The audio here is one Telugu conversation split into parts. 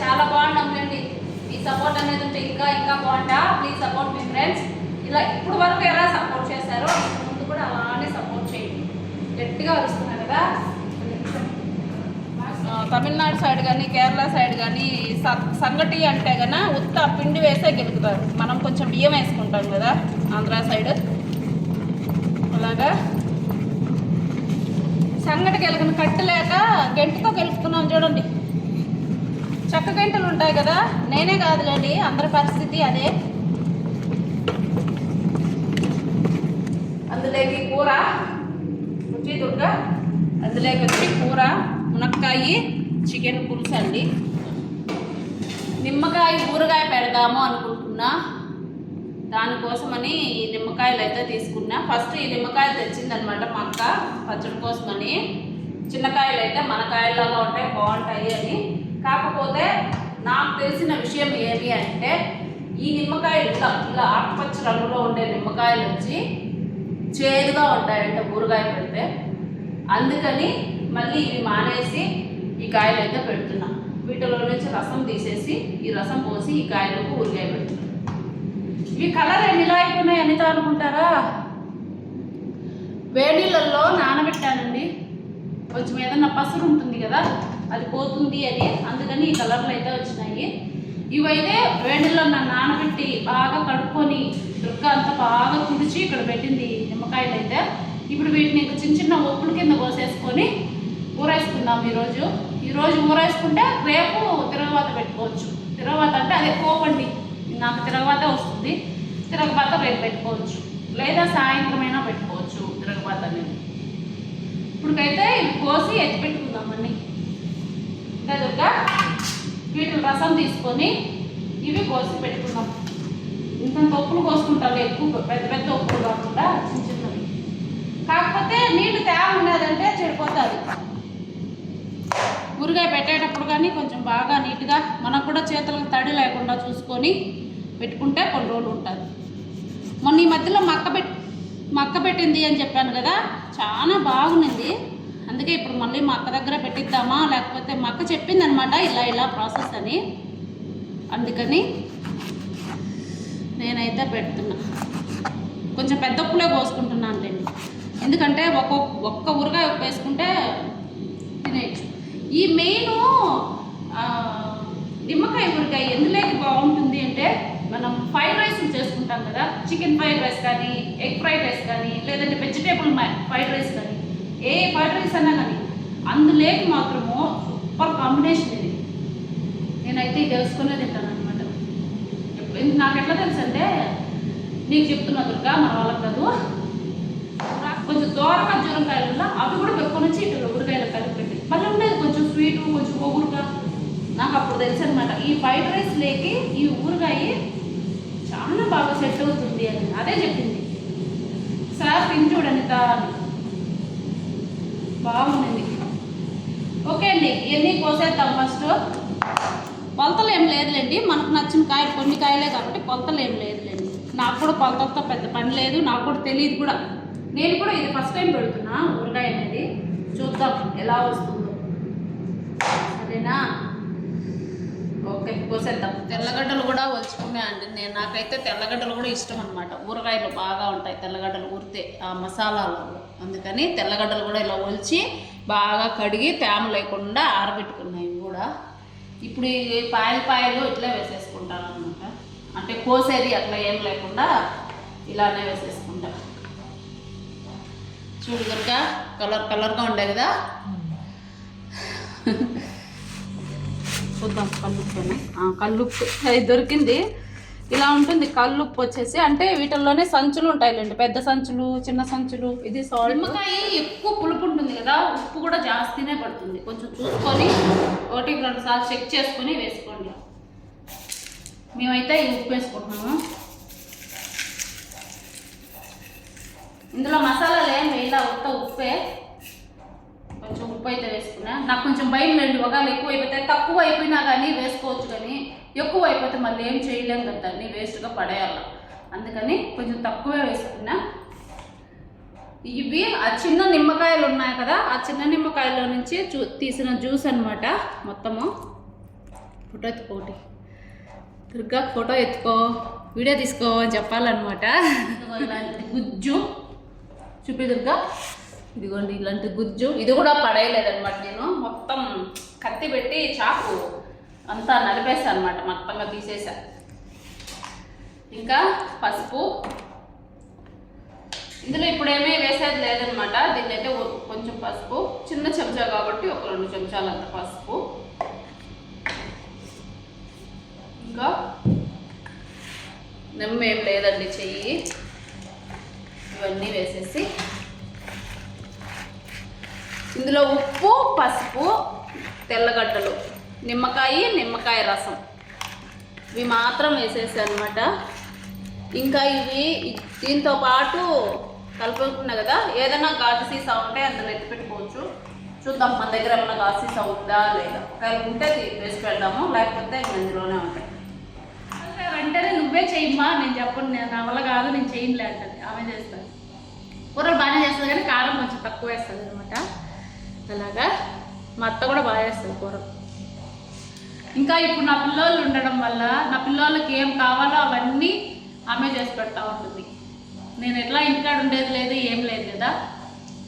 చాలా బాగుండండి మీ సపోర్ట్ అనేది ఉంటే ఇంకా ఇంకా బాగుంటా. ప్లీజ్ సపోర్ట్ మీ ఫ్రెండ్స్ ఇలా ఇప్పుడు వరకు ఎలా సపోర్ట్ చేశారో ముందు కూడా అలానే సపోర్ట్ చేయండి. గట్టిగా వస్తున్నారు కదా? తమిళనాడు సైడ్ కానీ కేరళ సైడ్ కానీ సంగటి అంటే కన్నా ఉత్త పిండి వేసే గెలుకుతారు మనం కొంచెం బియ్యం వేసుకుంటాం కదా ఆంధ్ర సైడ్ అలాగా? సంగటి గెలకను కట్టలేక గెంటితో గెలుపుతున్నాం చూడండి. చెక్క గంటలు ఉంటాయి కదా? నేనే కాదులేండి అందరి పరిస్థితి అదే. అందులోకి కూర వచ్చి దుర్గ అందులోకి వచ్చి కూర మునక్కాయ చికెన్ పులుసు అండి. నిమ్మకాయ ఊరగాయ పెడదాము అనుకుంటున్నా. దానికోసమని ఈ నిమ్మకాయలు అయితే తీసుకున్నా. ఫస్ట్ ఈ నిమ్మకాయలు తెచ్చిందనమాట మా అక్క పచ్చడి కోసమని. చిన్నకాయలు అయితే మన కాయల్లాగా ఉంటాయి బాగుంటాయి అని. కాకపోతే నాకు తెలిసిన విషయం ఏమి అంటే ఈ నిమ్మకాయలు ఇలా ఇలా ఆకుపచ్చ రంగులో ఉండే నిమ్మకాయలు వచ్చి చేదుగా ఉంటాయంట ఊరగాయ పెడితే. అందుకని మళ్ళీ ఇవి మానేసి ఈ కాయలు అయితే పెడుతున్నా. వీటిలో నుంచి రసం తీసేసి ఈ రసం పోసి ఈ కాయలకు ఊరగాయ పెడుతున్నా. ఇవి కలర్ ఎన్నిలా ఇలా అయిపోయినాయి అనిత అనుకుంటారా? వేడిళ్ళల్లో నానబెట్టానండి. కొంచెం ఏదన్నా పసురు ఉంటుంది కదా అది పోతుంది అని అందుకని ఈ కలర్లు అయితే వచ్చినాయి. ఇవైతే వేడిలో నన్ను నానబెట్టి బాగా కడుక్కొని దుర్గ అంతా బాగా కుడిచి ఇక్కడ పెట్టింది నిమ్మకాయలు అయితే. ఇప్పుడు వీటిని ఇంకా చిన్న చిన్న ఒప్పుల కింద కోసేసుకొని ఊరేసుకుందాం ఈరోజు. ఈరోజు ఊరేసుకుంటే రేపు తిరగవాత పెట్టుకోవచ్చు. తిరగవాత అంటే అదే కోపండి నాకు తిరగబాత వస్తుంది. తిరగబాత రేపు పెట్టుకోవచ్చు. లేదా సాయంత్రం అయినా పెట్టుకోవచ్చు తిరగబాత అనేది. ఇప్పుడుకైతే ఇవి కోసి ఎత్తి పెట్టుకుందామండి దుర్గా? వీటి రసం తీసుకొని ఇవి కోసి పెట్టుకుందాం ఇంత తొప్పులు కోసుకుంటాం ఎక్కువ పెద్ద పెద్ద తొప్పులు కాకుండా చిన్న చిన్నవి. కాకపోతే నీళ్ళు తేమ ఉన్నదంటే చెడిపోతుంది. ఊరగాయ పెట్టేటప్పుడు కానీ కొంచెం బాగా నీట్గా మనకు కూడా చేతులకు తడి లేకుండా చూసుకొని పెట్టుకుంటే కొన్ని రోజులు ఉంటుంది. మొన్న ఈ మధ్యలో మక్క పెట్ మక్క పెట్టింది అని చెప్పాను కదా చాలా బాగుంది. అందుకే ఇప్పుడు మళ్ళీ మా అక్క దగ్గర పెట్టిద్దామా? లేకపోతే మా అక్క చెప్పింది అనమాట ఇలా ఇలా ప్రాసెస్ అని. అందుకని నేనైతే పెడుతున్నా. కొంచెం పెద్ద ఉప్పులే పోసుకుంటున్నాను లేండి ఎందుకంటే ఒక్కొక్క ఒక్క ఊరగాయ ఉప్పు వేసుకుంటే తినేయచ్చు ఈ మెయిన్ నిమ్మకాయ ఊరగాయ ఎందులోకి బాగుంటుంది అంటే మనం ఫ్రైడ్ రైస్ చేసుకుంటాం కదా. చికెన్ ఫ్రైడ్ రైస్ కానీ ఎగ్ ఫ్రైడ్ రైస్ కానీ లేదంటే వెజిటేబుల్ ఫ్రైడ్ రైస్ కానీ. ఏ ఫ్రైడ్ రైస్ అన్నా కానీ అందులోకి మాత్రము సూపర్ కాంబినేషన్ ఇది. నేనైతే ఇది తెలుసుకునే తింటాను అనమాట నాకు ఎట్లా తెలుసు అంటే నీకు చెప్తున్నా దుర్గా మన వాళ్ళకి కాదు. కొంచెం దూరంగా జూరంకాయలు అవి కూడా పెట్టుకొని వచ్చి ఇటు ఊరగాయలు కలిపి మళ్ళీ ఉండేది కొంచెం స్వీట్ కొంచెం ఒగురుగా నాకు అప్పుడు తెలుసు అనమాట ఈ ఫ్రైడ్ రైస్ లేకి ఈ ఊరగాయ చాలా బాగా సెట్ అవుతుంది అని. అదే చెప్పింది. సార్ తిని చూడండి తా బాగుంది. ఓకే అండి ఇవన్నీ కోసేద్దాం ఫస్ట్. కొలతలు ఏం లేదులేండి మనకు నచ్చిన కాయలు కొన్ని కాయలే కాబట్టి కొలతలు ఏం లేదులేండి. నాకు కూడా కొలతలతో పెద్ద పని లేదు నాకు కూడా తెలియదు కూడా. నేను కూడా ఇది ఫస్ట్ టైం పెడుతున్నా ఊరగాయ అనేది. చూద్దాం ఎలా వస్తుందో. సరేనా? ఓకే కోసేద్దాం. తెల్లగడ్డలు కూడా వచ్చుకున్నాయండి. నేను నాకైతే తెల్లగడ్డలు కూడా ఇష్టం అనమాట ఊరగాయలు బాగా ఉంటాయి తెల్లగడ్డలు ఊరితే ఆ మసాలాలు అందుకని తెల్లగడ్డలు కూడా ఇలా ఒలిచి బాగా కడిగి తేమ లేకుండా ఆరబెట్టుకున్నాయి కూడా. ఇప్పుడు ఈ పాయలు పాయలు ఇట్లా వేసేసుకుంటాను అనమాట అంటే కోసేది అట్లా ఏం లేకుండా ఇలానే వేసేసుకుంటా. చూడు కనుక కలర్ కలర్గా ఉండే కదా? చూద్దాం కల్లుప్పు కల్లుప్పు అది దొరికింది. ఇలా ఉంటుంది కల్లుప్పు వచ్చేసి అంటే వీటిల్లోనే సంచులు ఉంటాయిలేండి. పెద్ద సంచులు చిన్న సంచులు ఇది సాల్ట్. నిమ్మకాయ ఎక్కువ పులుపు ఉంటుంది కదా ఉప్పు కూడా జాస్తినే పడుతుంది. కొంచెం చూసుకొని ఒకటి రెండు సార్లు చెక్ చేసుకొని వేసుకోండి. మేమైతే ఈ ఉప్పు వేసుకుంటున్నాము. ఇందులో మసాలాలు ఏం వేయాల? ఉత్త ఉప్పే. కొంచెం ఉప్పు అయితే వేసుకున్నా. నాకు కొంచెం భయం లేండి ఒకవేళ ఎక్కువ అయిపోతే తక్కువ అయిపోయినా కానీ వేసుకోవచ్చు కానీ. ఎక్కువ అయిపోతే మళ్ళీ ఏం చేయలేం కదా దాన్ని వేస్ట్గా పడేయాల. అందుకని కొంచెం తక్కువే వేసుకున్నా. ఇవి ఆ చిన్న నిమ్మకాయలు ఉన్నాయి కదా ఆ చిన్న నిమ్మకాయలో నుంచి చూ తీసిన జ్యూస్ అనమాట మొత్తము. ఫోటో ఎత్తుకోటి దుర్గా ఫోటో ఎత్తుకో వీడియో తీసుకో అని చెప్పాలన్నమాట. ఇలాంటి గుజ్జు. చూపి దుర్గా. ఇదిగోండి ఇలాంటి గుజ్జు. ఇది కూడా పడేయలేదన్నమాట నేను. మొత్తం కత్తి పెట్టి చాకు. అంతా నలిపేసా అనమాట మొత్తంగా తీసేసా ఇంకా పసుపు. ఇందులో ఇప్పుడు ఏమీ వేసేది లేదనమాట దీన్ని అయితే కొంచెం పసుపు చిన్న చెంచా కాబట్టి ఒక రెండు చెంచాలంత పసుపు. ఇంకా నెమ్మ ఏం లేదండి చెయ్యి. ఇవన్నీ వేసేసి. ఇందులో ఉప్పు పసుపు తెల్లగడ్డలు. నిమ్మకాయ నిమ్మకాయ రసం. ఇవి మాత్రం వేసేసి అనమాట ఇంకా ఇవి దీంతో పాటు కలుపుకున్నా కదా ఏదైనా గాజు సీసా ఉంటే అందులో ఎత్తి పెట్టుకోవచ్చు. చూద్దాం మన దగ్గర ఏమైనా గాజు సీసా ఉందా లేదా. ఒకవేళ ఉంటే వేసి పెడదాము లేకపోతే ఇంక ఇందులోనే ఉంటాయి. అంటే వెంటనే నువ్వే చేయమ్మా నేను చెప్పను నేను నా వల్ల కాదు నేను చేయనులే అంటది. ఆమె చేస్తాను కూరలు బాగానే చేస్తుంది కానీ కారం కొంచెం తక్కువ వేస్తుంది అనమాట అలాగా? మా అత్త కూడా బాగా చేస్తుంది కూరలు. ఇంకా ఇప్పుడు నా పిల్లోళ్ళు ఉండడం వల్ల నా పిల్లోళ్ళకి ఏం కావాలో అవన్నీ ఆమె చేసి పెడతా ఉంటుంది. నేను ఎట్లా ఇంటికాడ ఉండేది లేదు ఏం లేదు కదా.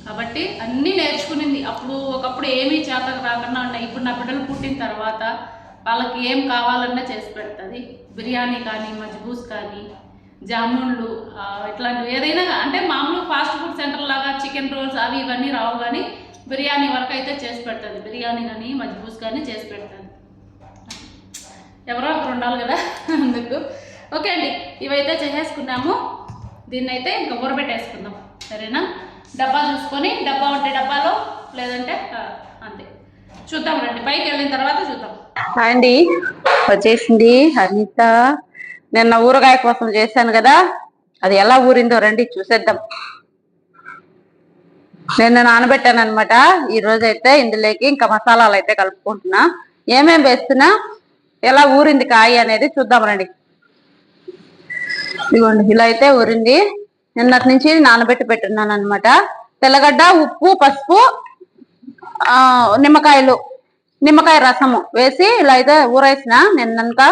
కాబట్టి అన్నీ నేర్చుకునింది. అప్పుడు ఒకప్పుడు ఏమీ చేతకు రాకుండా ఉన్నాయి ఇప్పుడు నా బిడ్డలు పుట్టిన తర్వాత వాళ్ళకి ఏం కావాలన్నా చేసి పెడుతుంది. బిర్యానీ కానీ మజ్బూస్ కానీ జామున్లు ఇట్లాంటివి ఏదైనా అంటే మామూలు ఫాస్ట్ ఫుడ్ సెంటర్ లాగా చికెన్ రోల్స్ అవి ఇవన్నీ రావు కానీ బిర్యానీ వరకు అయితే చేసి పెడుతుంది. బిర్యానీ కానీ మజ్బూస్ కానీ చేసి పెడుతుంది. ఎవరో ఒకరు ఉండాలి కదా అందుకు. ఓకే అండి ఇవైతే చేసేసుకున్నాము. దీన్ని అయితే ఇంకా ఊరబెట్టేసుకుందాం. సరేనా? డబ్బా చూసుకొని డబ్బా ఉంటే డబ్బాలో లేదంటే అంతే. చూద్దాం రండి పైకి వెళ్ళిన తర్వాత చూద్దాం. అండి వచ్చేసింది అనిత నిన్న ఊరగాయ కోసం చేశాను కదా అది ఎలా ఊరిందో రండి చూసేద్దాం. నిన్న నానబెట్టాను అనమాట ఈ రోజు అయితే ఇందులోకి ఇంకా మసాలాలు అయితే కలుపుకుంటున్నా. ఏమేమి వేస్తున్నా? ఎలా ఊరింది కాయ అనేది చూద్దాం రండి ఇదిగోండి ఇలా అయితే ఊరింది. నిన్నటి నుంచి నానబెట్టి పెట్టున్నాను అనమాట తెల్లగడ్డ ఉప్పు పసుపు ఆ నిమ్మకాయలు నిమ్మకాయ రసము వేసి ఇలా అయితే ఊరేసిన నిన్నక.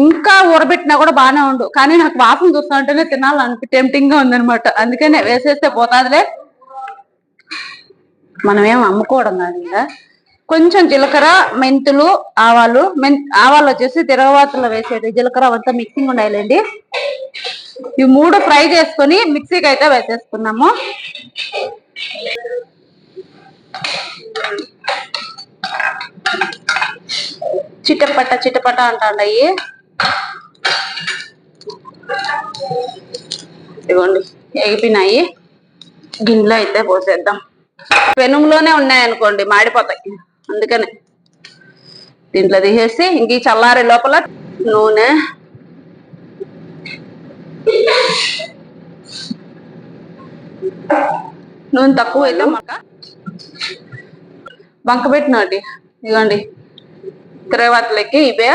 ఇంకా ఊరబెట్టినా కూడా బాగానే ఉండు. కానీ నాకు వాసన చూస్తా ఉంటేనే తినాలని టెంప్టింగ్గా ఉందనమాట అందుకనే వేసేస్తే పోతాదిలే. మనం ఏం అమ్ముకోవడం కాదు ఇంకా కొంచెం జీలకర్ర మెంతులు ఆవాలు మెం ఆవాలు వచ్చేసి తిరగవాతలో వేసేది. జీలకర్ర అంతా మిక్సింగ్ ఉండాలండి. ఇవి మూడు ఫ్రై చేసుకొని మిక్సీకి అయితే వేసేసుకున్నాము. చిటపట చిట్టపట్ట అంటాయి ఇదిగోండి ఎగిపినాయి. గిన్నెలో అయితే పోసేద్దాం. పెనుములోనే ఉన్నాయనుకోండి మాడిపోతాయి. అందుకనే దీంట్లో తీసేసి ఇంక ఈ చల్లారే లోపల నూనె. నూనె తక్కువ అయితే మాక? బంక పెట్టినటి ఇదిగోండి. కరేవాతలకి ఇవే.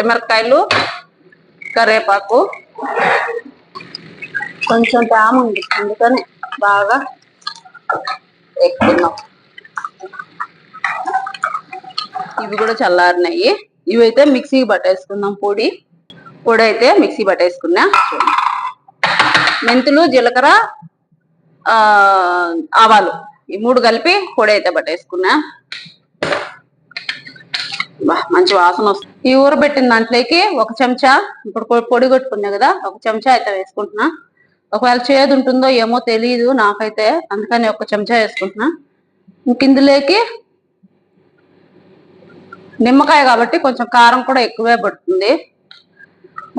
మిరపకాయలు కరివేపాకు. కొంచెం తాము ఉంది. అందుకని బాగా ఎక్కుతున్నాం ఇవి కూడా చల్లారినాయి. ఇవైతే మిక్సీకి పట్టేసుకుందాం పొడి. పొడి అయితే మిక్సీ పట్టేసుకున్నా. మెంతులు జీలకర్ర ఆవాలు ఈ మూడు కలిపి పొడి అయితే పట్టేసుకున్నా. మంచి వాసన వస్తుంది ఈ ఊరబెట్టిన దాంట్లోకి ఒక చెంచా ఇప్పుడు పొడి కొట్టుకున్నా కదా ఒక చెంచా అయితే వేసుకుంటున్నా. ఒకవేళ చేదు ఉంటుందో ఏమో తెలియదు నాకైతే అందుకని ఒక చెంచా వేసుకుంటున్నా. ఇంక ఇందులోకి నిమ్మకాయ కాబట్టి కొంచెం కారం కూడా ఎక్కువే పడుతుంది.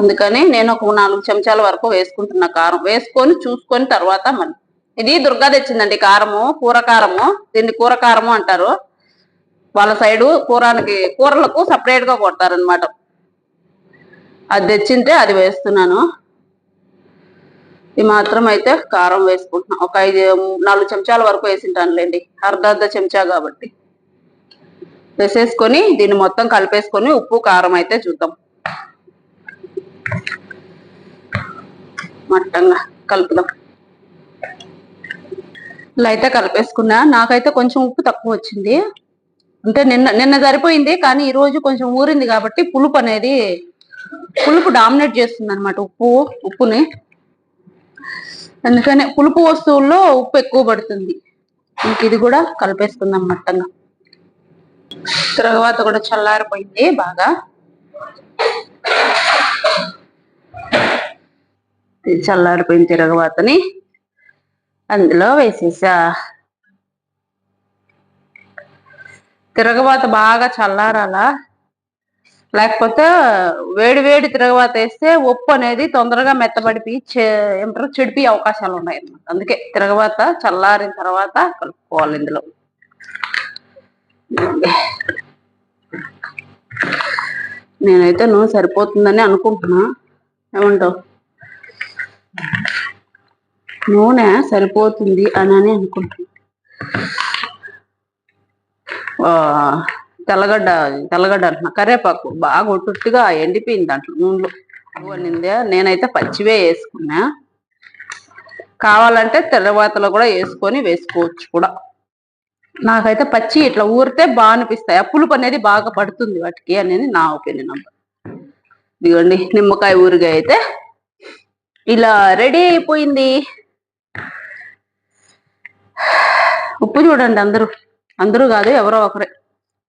అందుకని నేను ఒక నాలుగు చెంచాల వరకు వేసుకుంటున్నా కారం. వేసుకొని చూసుకొని తర్వాత మళ్ళీ. ఇది దుర్గా తెచ్చిందండి కారము కూర కారము. దీన్ని కూర కారము అంటారు. వాళ్ళ సైడు కూరానికి కూరలకు సపరేట్గా కొడతారనమాట అది తెచ్చింటే అది వేస్తున్నాను. ఇది మాత్రం అయితే కారం వేసుకుంటున్నాను ఒక ఐదు నాలుగు చెంచాల వరకు వేసింటానులేండి. అర్ధ అర్ధ చెంచా కాబట్టి. వేసేసుకొని దీన్ని మొత్తం కలిపేసుకొని ఉప్పు కారం అయితే చూద్దాం. మట్టంగా కలుపుదాం. ఇలా అయితే కలిపేసుకున్నా. నాకైతే కొంచెం ఉప్పు తక్కువ వచ్చింది. అంటే నిన్న నిన్న సరిపోయింది కానీ ఈ రోజు కొంచెం ఊరింది కాబట్టి పులుపు అనేది పులుపు డామినేట్ చేస్తుంది అనమాట ఉప్పు ఉప్పుని. అందుకనే పులుపు వస్తువుల్లో ఉప్పు ఎక్కువ పడుతుంది. ఇంక ఇది కూడా కలిపేసుకుందాం మట్టంగా. తర్వాత కూడా చల్లారిపోయింది బాగా. చల్లారిపోయిన తిరగవాతని అందులో వేసేసా. తిరగవాత బాగా చల్లారాలా? లేకపోతే వేడి వేడి తిరగవాత వేస్తే ఉప్పు అనేది తొందరగా మెత్తబడిపి చె- ఏమంటారు చెడిపి అవకాశాలు ఉన్నాయి అన్నమాట అందుకే తిరగవాత చల్లారిన తర్వాత కలుపుకోవాలి ఇందులో. నేనైతే నువ్వు సరిపోతుందని అనుకుంటున్నా. ఏమంటావు? నూనె సరిపోతుంది అని అని అనుకుంటున్నా. తెల్లగడ్డ తెల్లగడ్డ అంటున్నా. కరేపాకు బాగా ఒట్టుగా ఎండిపోయింది దాంట్లో నూనెలో. వండిందే నేనైతే పచ్చివే వేసుకున్నా. కావాలంటే తెల్లవాతలో కూడా వేసుకొని వేసుకోవచ్చు కూడా. నాకైతే పచ్చి ఇట్లా ఊరితే బాగా అనిపిస్తాయి ఆ పులుపు అనేది బాగా పడుతుంది వాటికి అనేది నా ఒపీనియన్ అమ్మ. ఇదిగోండి నిమ్మకాయ ఊరిగా అయితే ఇలా రెడీ అయిపోయింది. ఉప్పు చూడండి అందరూ. అందరూ కాదు ఎవరో ఒకరే.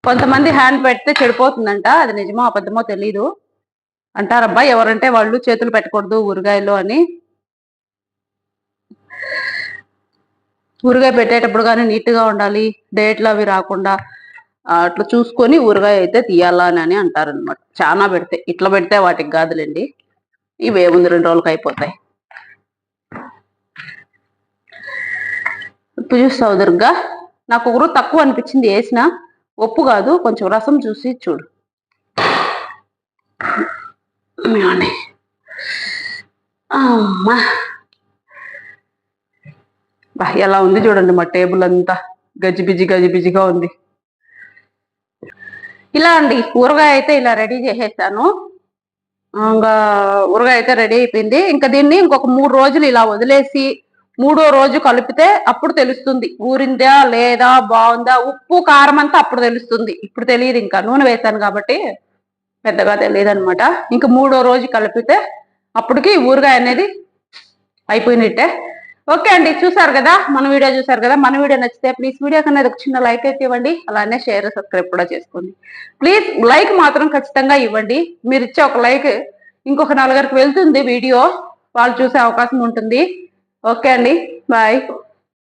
కొంతమంది హ్యాండ్ పెడితే చెడిపోతుందంట. అది నిజమో అబద్ధమో తెలీదు. అంటారబ్బా ఎవరంటే వాళ్ళు చేతులు పెట్టకూడదు ఊరగాయలు అని. ఊరగాయ పెట్టేటప్పుడు కానీ నీట్గా ఉండాలి డేట్లు అవి రాకుండా అట్లా చూసుకొని ఊరగాయ అయితే తీయాలా అని అని అంటారనమాట చాలా పెడితే ఇట్లా పెడితే వాటికి కాదులేండి. ఇవి ఏముంది రెండు రోజులకి అయిపోతాయి. ఉప్పు చూస్తావు దుర్గా? నాకు ఒకరు తక్కువ అనిపించింది వేసిన ఉప్పు కాదు కొంచెం రసం చూసి చూడు. అమ్మా. ఎలా ఉంది చూడండి మా టేబుల్ అంతా. గజిబిజి గజిబిజిగా ఉంది. ఇలా అండి ఊరగాయ అయితే ఇలా రెడీ చేసేసాను. ఇంకా ఊరగాయ అయితే రెడీ అయిపోయింది. ఇంకా దీన్ని ఇంకొక మూడు రోజులు ఇలా వదిలేసి మూడో రోజు కలిపితే అప్పుడు తెలుస్తుంది. ఊరిందా లేదా బాగుందా ఉప్పు కారం అంతా అప్పుడు తెలుస్తుంది. ఇప్పుడు తెలియదు ఇంకా. నూనె వేసాను కాబట్టి పెద్దగా తెలియదు అనమాట ఇంకా మూడో రోజు కలిపితే అప్పటికి ఊరగాయ అనేది అయిపోయినట్టే. ఓకే అండి చూసారు కదా? మన వీడియో చూసారు కదా? మన వీడియో నచ్చితే ప్లీజ్ వీడియో కన్నా ఒక చిన్న లైక్ అయితే ఇవ్వండి. అలానే షేర్ సబ్స్క్రైబ్ కూడా చేసుకోండి. ప్లీజ్ లైక్ మాత్రం ఖచ్చితంగా ఇవ్వండి. మీరు ఇచ్చే ఒక లైక్ ఇంకొక నలుగురికి వెళ్తుంది వీడియో. వాళ్ళు చూసే అవకాశం ఉంటుంది. ఓకే అండి బాయ్